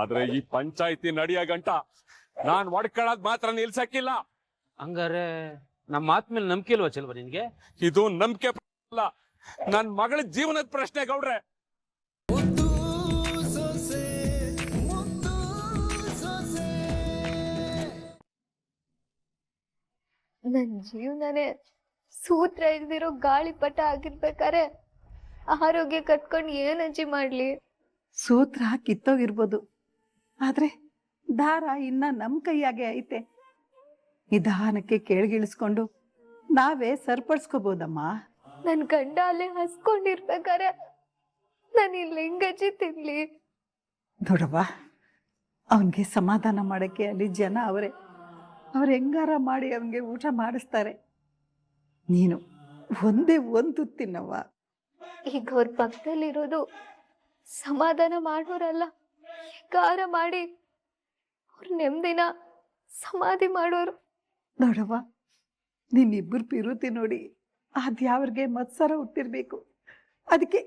ಆದ್ರೆ ಈ ಪಂಚಾಯತಿ ನಡೆಯ ಗಂಟ ನಾನ್ ಒಡ್ಕೊಳ್ಳೋದ್ ಮಾತ್ರ ನಿಲ್ಸಕ್ಕಿಲ್ಲ. ಹಂಗಾರೆ ನಮ್ಮ ಮಾತ್ ಮೇಲೆ ನಂಬಿಕೆ ಇಲ್ವಾ ಚೆಲ್ವ ನಿನ್ಗೆ? ಇದು ನಂಬಿಕೆ ಅಲ್ಲ ನನ್ ಮಗಳ ಜೀವನದ ಪ್ರಶ್ನೆ ಗೌಡ್ರೆ. ನನ್ ಜೀವನನೇ ಸೂತ್ರ ಇಲ್ದಿರೋ ಗಾಳಿಪಟ ಆಗಿರ್ಬೇಕಾರೆ ಆರೋಗ್ಯ ಕಟ್ಕೊಂಡು ಏನ್ ಅಜ್ಜಿ ಮಾಡ್ಲಿ? ಸೂತ್ರ ಕಿತ್ತೋಗಿರ್ಬೋದು. ಆದ್ರೆ ದಾರ ಇನ್ನ ನಮ್ ಕೈಯಾಗೆ ಐತೆ. ನಿಧಾನಕ್ಕೆ ಕೆಳಗಿಳಿಸ್ಕೊಂಡು ನಾವೇ ಸರಿಪಡಿಸ್ಕೋಬೋದಮ್ಮ ನನ್ ಗಂಡ ಅಲ್ಲಿ ಹಸ್ಕೊಂಡಿರ್ಬೇಕಾರೆ. ನಾನು ಇಲ್ಲಿ ಹೆಂಗಜ್ಜಿ ತಿನ್ಲಿ. ನೋಡವ್ವ ಅವನಿಗೆ ಸಮಾಧಾನ ಮಾಡಕ್ಕೆ ಅಲ್ಲಿ ಜನ ಅವರೇ. ಅವ್ರು ಹೆಂಗಾರ ಮಾಡಿ ಅವನಿಗೆ ಊಟ ಮಾಡಿಸ್ತಾರೆ. ನೀನು ಒಂದೇ ಒಂದು ತಿನ್ನವ್ವ. ಈಗ ಅವ್ರ ಪಕ್ಕದಲ್ಲಿರೋದು ಸಮಾಧಾನ ಮಾಡೋರಲ್ಲ. ಕಾರ ಮಾಡಿ ಅವ್ರ ನೆಮ್ಮದಿನ ಸಮಾಧಿ ಮಾಡೋರು. ನೋಡವ್ವ ನಿನ್ನಿಬ್ಬರು ಪಿರುತಿ ನೋಡಿ ಅದ್ಯಾವ್ರಿಗೆ ಮತ್ಸರ ಹುಟ್ಟಿರ್ಬೇಕು. ಅದಕ್ಕೆ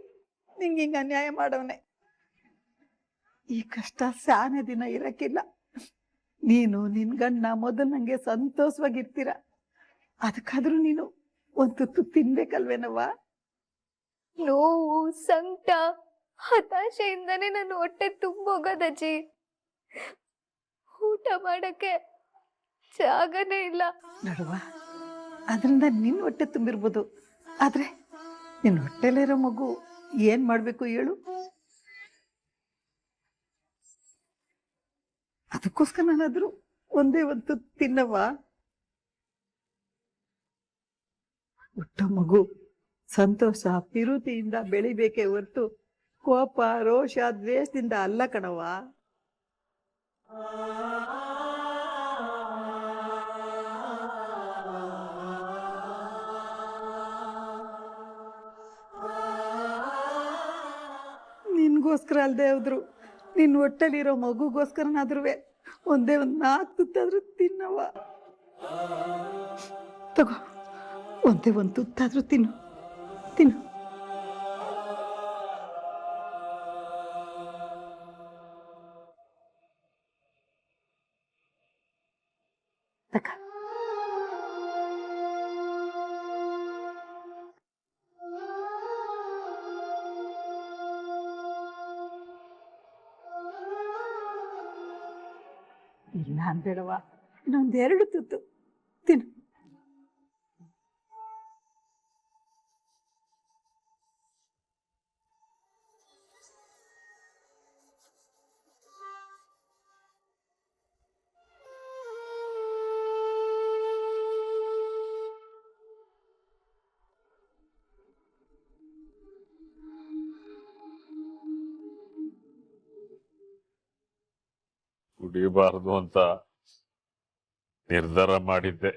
ನಿಂಗೆ ಹಿಂಗೆ ಅನ್ಯಾಯ ಮಾಡವನೆ. ಈ ಕಷ್ಟ ಸಾನೆ ದಿನ ಇರಕ್ಕಿಲ್ಲ ನೀನು ನಿನ್ ಗಂಡ ಮೊದಲು ನಂಗೆ ಸಂತೋಷವಾಗಿರ್ತೀರ. ಅದಕ್ಕಾದ್ರೂ ನೀನು ಒಂದು ತುತ್ತು ತಿನ್ಬೇಕಲ್ವೇನವ್ವ? ನೋವು ಸಂಕಟ ಹತಾಶೆಯಿಂದನೇ ನನ್ನ ಹೊಟ್ಟೆ ತುಂಬೋಗೋದಜ್ಜಿ ಊಟ ಮಾಡಕ್ಕೆ ಜಾಗನೇ ಇಲ್ಲ. ನಡುವ, ಅದರಿಂದ ನಿನ್ನ ಹೊಟ್ಟೆ ತುಂಬಿರ್ಬೋದು. ಆದ್ರೆ ನಿನ್ನ ಹೊಟ್ಟೆಲಿರೋ ಮಗು ಏನು ಮಾಡಬೇಕು ಹೇಳು? ಅದಕ್ಕೋಸ್ಕರ ನಾನಾದರೂ ಒಂದೇ ಒಂದು ತಿನ್ನವ ಹುಟ್ಟ ಮಗು ಸಂತೋಷ ಪಿರುತಿಯಿಂದ ಬೆಳಿಬೇಕೇ ಹೊರ್ತು ಕೋಪ, ರೋಷ, ದ್ವೇಷದಿಂದ ಅಲ್ಲ ಕಣವ ನಿನ್ಗೋಸ್ಕರ ಅಲ್ಲದೆ ಹೋದ್ರು. ನಿನ್ನ ಹೊಟ್ಟೆಲಿರೋ ಮಗುಗೋಸ್ಕರನಾದ್ರೂ ಒಂದೇ ಒಂದು ನಾಲ್ಕು ತುತ್ತಾದ್ರೂ ತಿನ್ನವ ತಗೋ, ಒಂದೇ ಒಂದು ತುತ್ತಾದ್ರೂ ತಿನ್ನು. ತಿನ್ನು. ಇಲ್ಲ ಅನ್ಬೇಡವ ಇನ್ನೊಂದೆರಡು ತುತ್ತು. ಕುಡಿಬಾರದು ಅಂತ ನಿರ್ಧಾರ ಮಾಡಿದ್ದೆ.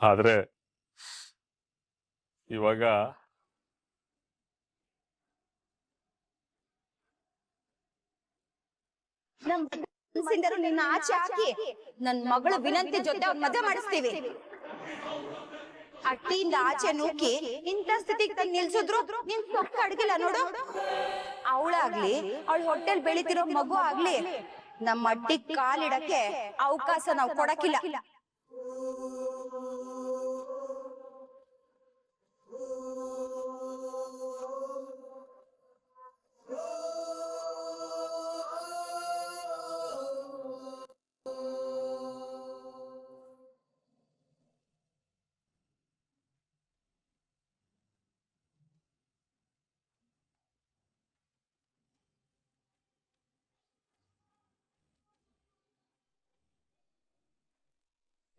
ಆದ್ರೆ ಇವಾಗ ನಿನ್ನ ಆಚೆ ಹಾಕಿ, ನನ್ ಮಗಳು ವಿನಂತಿ ಜೊತೆ ಅವ್ನ್ ಮದುವೆ ಮಾಡಿಸ್ತೀವಿ. ಅಟ್ಟಿಯಿಂದ ಆಚೆ ನೂಕಿ ಇಂಥ ಸ್ಥಿತಿಗೆ ನಿಲ್ಸಿದ್ರು ನಿನ್ ಸೊಕ್ಕ ಅಡ್ಗಿಲ್ಲ ನೋಡು. ಅವಳಾಗ್ಲಿ, ಅವಳ ಹೊಟ್ಟೆಲ್ ಬೆಳಿತಿರೋ ಮಗು ಆಗ್ಲಿ ನಮ್ಮ ಅಟ್ಟಿ ಕಾಲಿಡಕ್ಕೆ ಅವಕಾಶ ನಾವು ಕೊಡಕ್ಕಿಲ್ಲ.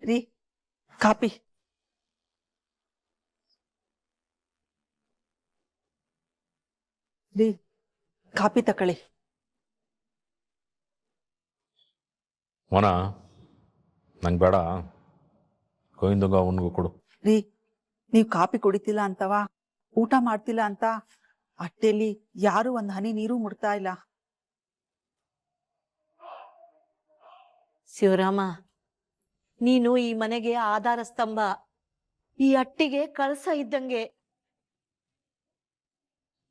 ರೀ ಕಾಪಿ. ರೀ ಕಾಪಿ ತಕೊಳ್ಳಿ. ಮನ ನಂಗೆ ಬೇಡ. ಗೋವಿಂದಗ ಅವನಿಗೂ ಕೊಡು. ರೀ ನೀವ್ ಕಾಪಿ ಕುಡಿತಿಲ್ಲ ಅಂತವ? ಊಟ ಮಾಡ್ತಿಲ್ಲ ಅಂತ? ಅಟ್ಟೆಲಿ ಯಾರು ಒಂದ್ ಹನಿ ನೀರು ಮುಡ್ತಾ ಇಲ್ಲ. ಶಿವರಾಮ ನೀನು ಈ ಮನೆಗೆ ಆಧಾರ ಸ್ತಂಭ, ಈ ಅಟ್ಟಿಗೆ ಕಳಸ ಇದ್ದಂಗೆ.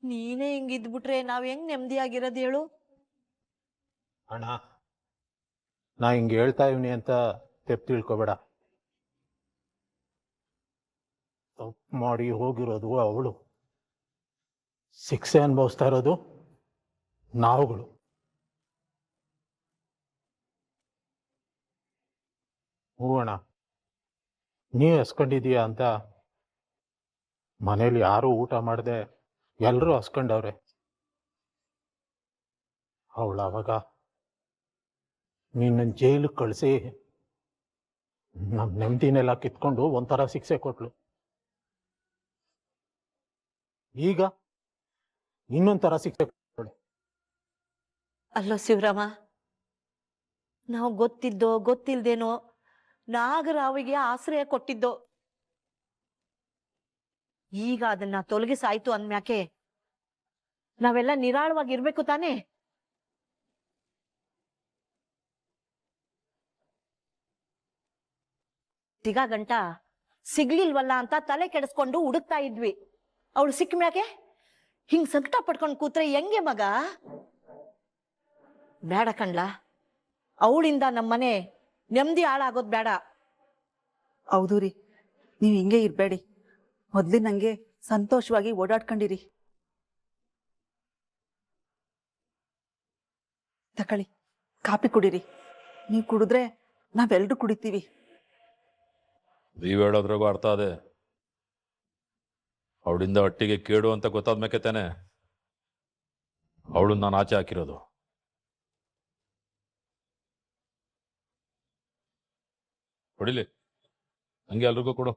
ನೀನೇ ಹಿಂಗಿದ್ಬಿಟ್ರೆ ನಾವ್ ಹೆಂಗ್ ನೆಮ್ಮದಿಯಾಗಿರೋದು ಹೇಳು? ಅಣ್ಣ, ನಾ ಹಿಂಗ್ ಹೇಳ್ತಾ ಇವ್ನಿ ಅಂತ ತೆಪ್ ತಿಳ್ಕೊಬೇಡ. ತಪ್ಪು ಮಾಡಿ ಹೋಗಿರೋದು ಅವಳು. ಶಿಕ್ಷೆ ಅನುಭವಿಸ್ತಾ ಇರೋದು ನಾವುಗಳು. ಅಣ್ಣ ನೀವು ಹಸ್ಕೊಂಡಿದೀಯ ಅಂತ ಮನೇಲಿ ಯಾರೂ ಊಟ ಮಾಡದೆ ಎಲ್ಲರೂ ಹಸ್ಕೊಂಡವ್ರೆ. ಅವಳು ಅವಾಗ ನಿನ್ನ ಜೈಲಿಗೆ ಕಳಿಸಿ ನಮ್ಮ ನೆಮ್ಮದಿನೆಲ್ಲ ಕಿತ್ಕೊಂಡು ಒಂಥರ ಶಿಕ್ಷೆ ಕೊಟ್ಲು. ಈಗ ಇನ್ನೊಂಥರ ಶಿಕ್ಷೆ ಅಲ್ಲೋ ಶಿವರಾಮ, ನಾವು ಗೊತ್ತಿದ್ದೋ ಗೊತ್ತಿಲ್ದೇನೋ ನಾಗರಾವಿಗೆ ಆಶ್ರಯ ಕೊಟ್ಟಿದ್ದೋ. ಈಗ ಅದನ್ನ ತೊಲಗಿಸಾಯ್ತು ಅಂದ್ಮ್ಯಾಕೆ ನಾವೆಲ್ಲ ನಿರಾಳವಾಗಿರ್ಬೇಕು ತಾನೇ? ಸಿಗ ಗಂಟ, ಸಿಗ್ಲಿಲ್ವಲ್ಲ ಅಂತ ತಲೆ ಕೆಡಿಸ್ಕೊಂಡು ಹುಡುಕ್ತಾ ಇದ್ವಿ. ಅವಳು ಸಿಕ್ಕ ಮ್ಯಾಕೆ? ಹಿಂಗ್ ಸಂಕಟ ಪಡ್ಕೊಂಡು ಕೂತ್ರೆ ಹೆಂಗೆ ಮಗ? ಬೇಡ ಕಣ್ಲ, ಅವಳಿಂದ ನಮ್ಮನೆ ನೆಮ್ಮದಿ ಹಾಳಾಗೋದ್ ಬೇಡ. ಹೌದು ರೀ. ನೀವು ಹಿಂಗೆ ಇರಬೇಡಿ. ಮೊದ್ಲಿನಂಗೆ ಸಂತೋಷವಾಗಿ ಓಡಾಡ್ಕೊಂಡಿರಿ. ತಕೊಳ್ಳಿ ಕಾಪಿ ಕುಡಿರಿ. ನೀವು ಕುಡಿದ್ರೆ ನಾವೆಲ್ಲರೂ ಕುಡಿತೀವಿ. ನೀವ್ ಹೇಳೋದ್ರಾಗೂ ಅರ್ಥ ಅದೇ. ಅವಳಿಂದ ಹೊಟ್ಟಿಗೆ ಕೇಡು ಅಂತ ಗೊತ್ತಾದ್ಮೇಕೆ ತಾನೆ? ಅವಳು ನಾನು ಆಚೆ ಹಾಕಿರೋದು. ಹೊಡಿಲಿ. ಹಂಗೆ ಎಲ್ರಿಗೂ ಕೊಡು.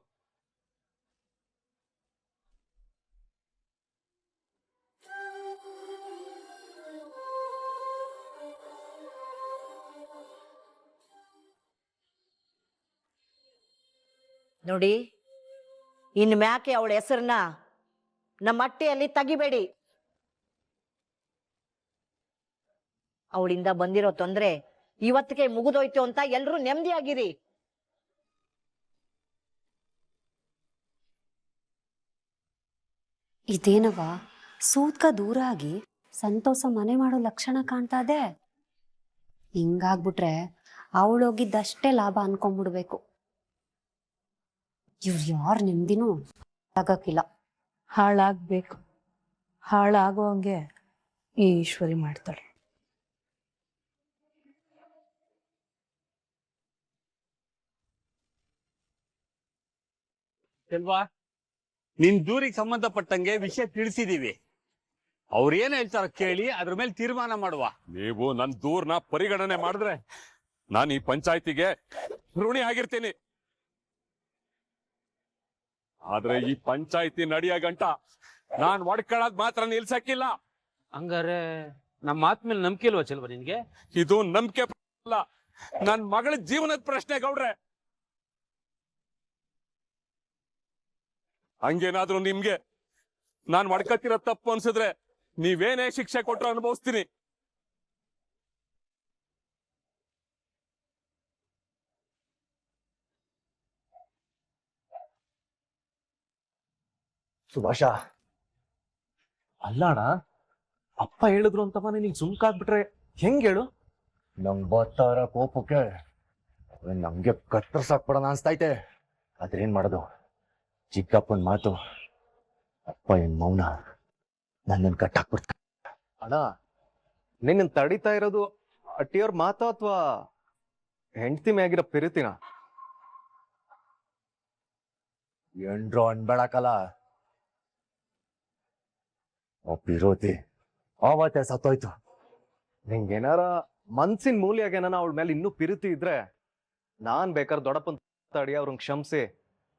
ನೋಡಿ, ಇನ್ ಮ್ಯಾಕೆ ಅವಳ ಹೆಸರನ್ನ ನಮ್ಮ ಅಟ್ಟೆಯಲ್ಲಿ ತೆಗಿಬೇಡಿ. ಅವಳಿಂದ ಬಂದಿರೋ ತೊಂದ್ರೆ ಇವತ್ತಿಗೆ ಮುಗಿದೋಯ್ತು ಅಂತ ಎಲ್ರೂ ನೆಮ್ಮದಿಯಾಗಿರಿ. ಇದೇನವ ಸೂತ್ಕ ದೂರ ಆಗಿ ಸಂತೋಷ ಮನೆ ಮಾಡೋ ಲಕ್ಷಣ ಕಾಣ್ತಾ ಇದೆ. ಹಿಂಗಾಗ್ಬಿಟ್ರೆ ಅವಳೋಗಿದ್ದಷ್ಟೇ ಲಾಭ ಅನ್ಕೊಂಡ್ಬಿಡ್ಬೇಕು. ಇವ್ರು ಯಾರು ನೆಮ್ಮದಿನೂ ಆಗಕ್ಕಿಲ್ಲ. ಹಾಳಾಗ್ಬೇಕು. ಹಾಳಾಗೋ ಹಂಗೆ ಈ ಈಶ್ವರಿ ಮಾಡ್ತಾಳೆ. ಅಲ್ವಾ ನಿನ್ ದೂರಿಗೆ ಸಂಬಂಧಪಟ್ಟಂಗೆ ವಿಷಯ ತಿಳಿಸಿದೀವಿ. ಅವ್ರ ಏನ್ ಹೇಳ್ತಾರ ಕೇಳಿ ಅದ್ರ ಮೇಲೆ ತೀರ್ಮಾನ ಮಾಡುವ. ನೀವು ನನ್ ದೂರ್ನ ಪರಿಗಣನೆ ಮಾಡಿದ್ರೆ ನಾನು ಈ ಪಂಚಾಯತಿಗೆ ಋಣಿ ಆಗಿರ್ತೀನಿ. ಆದ್ರೆ ಈ ಪಂಚಾಯತಿ ನಡೆಯ ಗಂಟ ನಾನ್ ಒಡ್ಕೊಳ್ಳೋದ್ ಮಾತ್ರ ನಿಲ್ಸಕ್ಕಿಲ್ಲ. ಹಂಗಾರೆ ನಮ್ಮ ಮಾತ್ ಮೇಲೆ ನಂಬಿಕೆ ಇಲ್ವಾ ಚಲ್ವ ನಿನ್ಗೆ? ಇದು ನಂಬಿಕೆ ಅಲ್ಲ. ನನ್ ಮಗಳ ಜೀವನದ ಪ್ರಶ್ನೆ ಗೌಡ್ರೆ. ಹಂಗೇನಾದ್ರೂ ನಿಮ್ಗೆ. ನಾನ್ ಮಾಡ್ಕತ್ತಿರೋ ತಪ್ಪು ಅನ್ಸಿದ್ರೆ ನೀವೇನೇ ಶಿಕ್ಷೆ ಕೊಟ್ರು ಅನುಭವಿಸ್ತೀನಿ. ಸುಭಾಷ. ಅಲ್ಲಣ್ಣ ಅಪ್ಪ ಹೇಳಿದ್ರು ಅಂತ ಮನೆ ನಿಂಗೆ ಸುಮ್ಕಾಗ್ಬಿಟ್ರೆ. ಹೆಂಗ್ ಹೇಳು? ನಂಗ್ ಬರ್ತಾರ ಕೋಪಕ್ಕೆ ಅವ್ನ್ ನಮ್ಗೆ ಕತ್ತರ್ಸಾಕ್ಬಿಡೋಣ ಅನ್ಸ್ತೈತೆ ಅದ್ರೇನ್ ಮಾಡೋದು? ಚಿಕ್ಕಪ್ಪನ್ ಮಾತು ಅಪ್ಪ ಏನ್ ಮೌನ? ನನ್ನನ್ನು ಕಟ್ಟಾಕ್ಬಿಡ್ತ ಅಣ್ಣ ನಿನ್ನ ತಡಿತಾ ಇರೋದು ಅಟ್ಟಿಯವ್ರ ಮಾತು ಅಥವಾ ಹೆಂಡತಿ ಮ್ಯಾಗಿರೋ ಪಿರಿತಿನ? ಎಂಡ್ರು ಅನ್ಬೇಡಕಲ್ಲ ಒಪ್ಪಿರೋತಿ ಆವತ್ತೆ ಸತ್ತೋಯ್ತು. ನಿಂಗೇನಾರ ಮನ್ಸಿನ ಮೂಲಿಯಾಗ ಏನಾರ ಅವಳ ಮೇಲೆ ಇನ್ನೂ ಪಿರಿತಿ ಇದ್ರೆ ನಾನ್ ಬೇಕಾದ್ರೆ ದೊಡ್ಡಪ್ಪನ್ ತಡಿ ಅವ್ರನ್ನ ಕ್ಷಮಿಸಿ.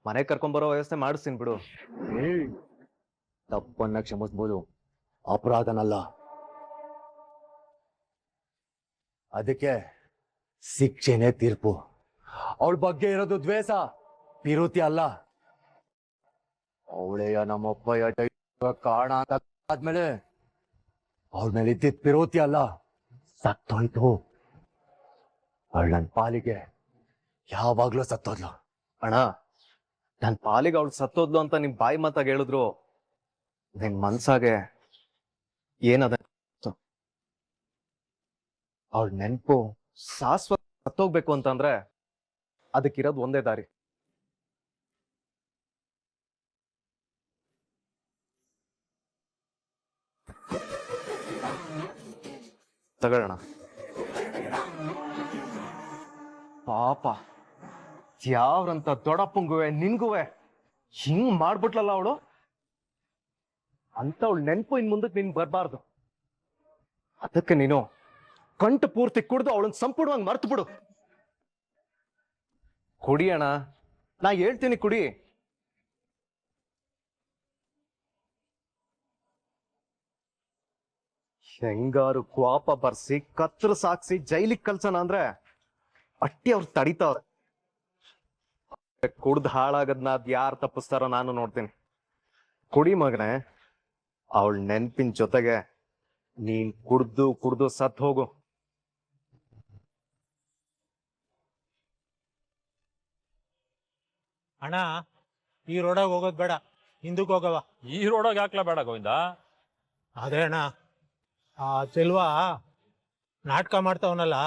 ಮನೆ ಕರ್ಕೊಂಬರೋ ವ್ಯವಸ್ಥೆ ಮಾಡಿಸ್ತೀನಿ ಬಿಡು. ತಪ್ಪನ್ನ ಕ್ಷಮಿಸ್ಬೋದು. ಅಪರಾಧನಲ್ಲ. ಅದಕ್ಕೆ ಶಿಕ್ಷೆನೇ ತೀರ್ಪು. ಅವಳ ಬಗ್ಗೆ ಇರೋದು ದ್ವೇಷ, ಪಿರುತಿ ಅಲ್ಲ. ಅವಳೆಯ ನಮ್ಮಪ್ಪ ಕಾರಣ ಅಂತ ಆದ್ಮೇಲೆ ಅವಳ ಮೇಲೆ ಇದ್ದಿದ್ ಪಿರೋತಿ ಅಲ್ಲ, ಸತ್ತೋಯ್ತು. ಅವಳ ನನ್ ಪಾಲಿಗೆ ಯಾವಾಗ್ಲೂ ಸತ್ತೋದ್ಲು. ಅಣ್ಣ ನನ್ ಪಾಲಿಗೆ ಅವಳು ಸತ್ತೋದ್ಲು ಅಂತ ನಿಮ್ ಬಾಯಿ ಮಾತಾಗ ಹೇಳಿದ್ರು ನಿನ್ ಮನ್ಸಾಗೆ ಏನದ ಅವಳ ನೆನ್ಪು ಶಾಶ್ವತ ಸತ್ತೋಗ್ಬೇಕು ಅಂತಂದ್ರೆ ಅದಕ್ಕಿರೋದು ಒಂದೇ ದಾರಿ. ತಗೊಳ್ಳೋಣ. ಪಾಪ. ಯಾವ್ರಂತ ದೊಡಪ್ಪಂಗುವೆ ನಿನ್ಗುವೆ. ಹಿಂಗ್ ಮಾಡ್ಬಿಟ್ಲಲ್ಲ ಅವಳು? ಅಂತ ಅವಳು ನೆನ್ಪು ಇನ್ ಮುಂದಕ್ಕೆ ನಿನ್ ಬರ್ಬಾರ್ದು. ಅದಕ್ಕೆ ನೀನು ಕಂಟು ಪೂರ್ತಿ ಕುಡ್ದು ಅವಳನ್ನ ಸಂಪೂರ್ಣವಾಗಿ ಮರ್ತು ಬಿಡು ಕುಡಿ ಅಣ್ಣ. ನಾ ಹೇಳ್ತೀನಿ ಕುಡಿ. ಹೆಂಗಾರು ಕ್ವಾಪ ಬರ್ಸಿ, ಕತ್ರ ಸಾಕ್ಸಿ, ಜೈಲಿಗೆ ಕಲ್ಸೋಣ ಅಂದ್ರೆ ಅಟ್ಟಿ ಅವ್ರು ತಡಿತಾವ್ರೆ ಕುಡ್ದು ಹಾಳಾಗದ್ನ ಅದ್ ಯಾರು ತಪ್ಪಿಸ್ತಾರ ನಾನು ನೋಡ್ತೀನಿ. ಕುಡಿ ಮಗನೆ ಅವಳ ನೆನ್ಪಿನ ಜೊತೆಗೆ ನೀನ್ ಕುಡ್ದು ಕುಡ್ದು ಸತ್ ಹೋಗು. ಅಣ್ಣ ಈ ರೋಡಾಗ ಹೋಗೋದ್ ಬೇಡ. ಹಿಂದಕ್ಕೆ ಹೋಗವ ಈ ರೋಡಾಗ ಹಾಕ್ಲಾ ಬೇಡ ಗೋವಿಂದ? ಅದೇ ಅಣ್ಣ ಆ ಚೆಲ್ವಾ ನಾಟಕ ಮಾಡ್ತಾವನಲ್ಲ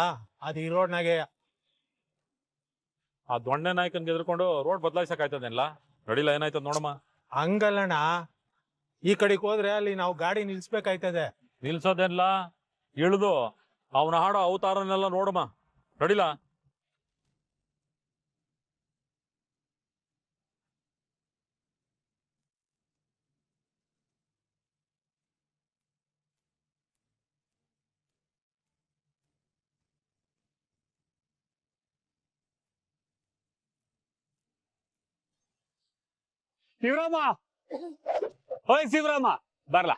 ಅದು ಈ ರೋಡ್ನಾಗೆ ಆ ದೊಣ್ಣೆ ನಾಯಕನ್ ಗೆದ್ರಕೊಂಡು ರೋಡ್ ಬದಲಾಯಿಸಕ್ಕಾಯ್ತದೇನಿಲ್ಲ ನಡಿಲ್ಲ ಏನಾಯ್ತದ ನೋಡಮ್ಮ. ಹಂಗಲ್ಲಣ್ಣ. ಈ ಕಡೆಗೆ ಹೋದ್ರೆ ಅಲ್ಲಿ ನಾವು ಗಾಡಿ ನಿಲ್ಸ್ಬೇಕಾಯ್ತದೆ. ನಿಲ್ಸೋದೇನಿಲ್ಲ ಇಳಿದು. ಅವನ ಹಾಡೋ ಅವತಾರನೆಲ್ಲ ನೋಡಮ್ಮ. ನಡಿಲ್ಲ ಶಿವರಾಮ. ಓಯ್ ಶಿವರಾಮ. ಬರ್ಲಾ.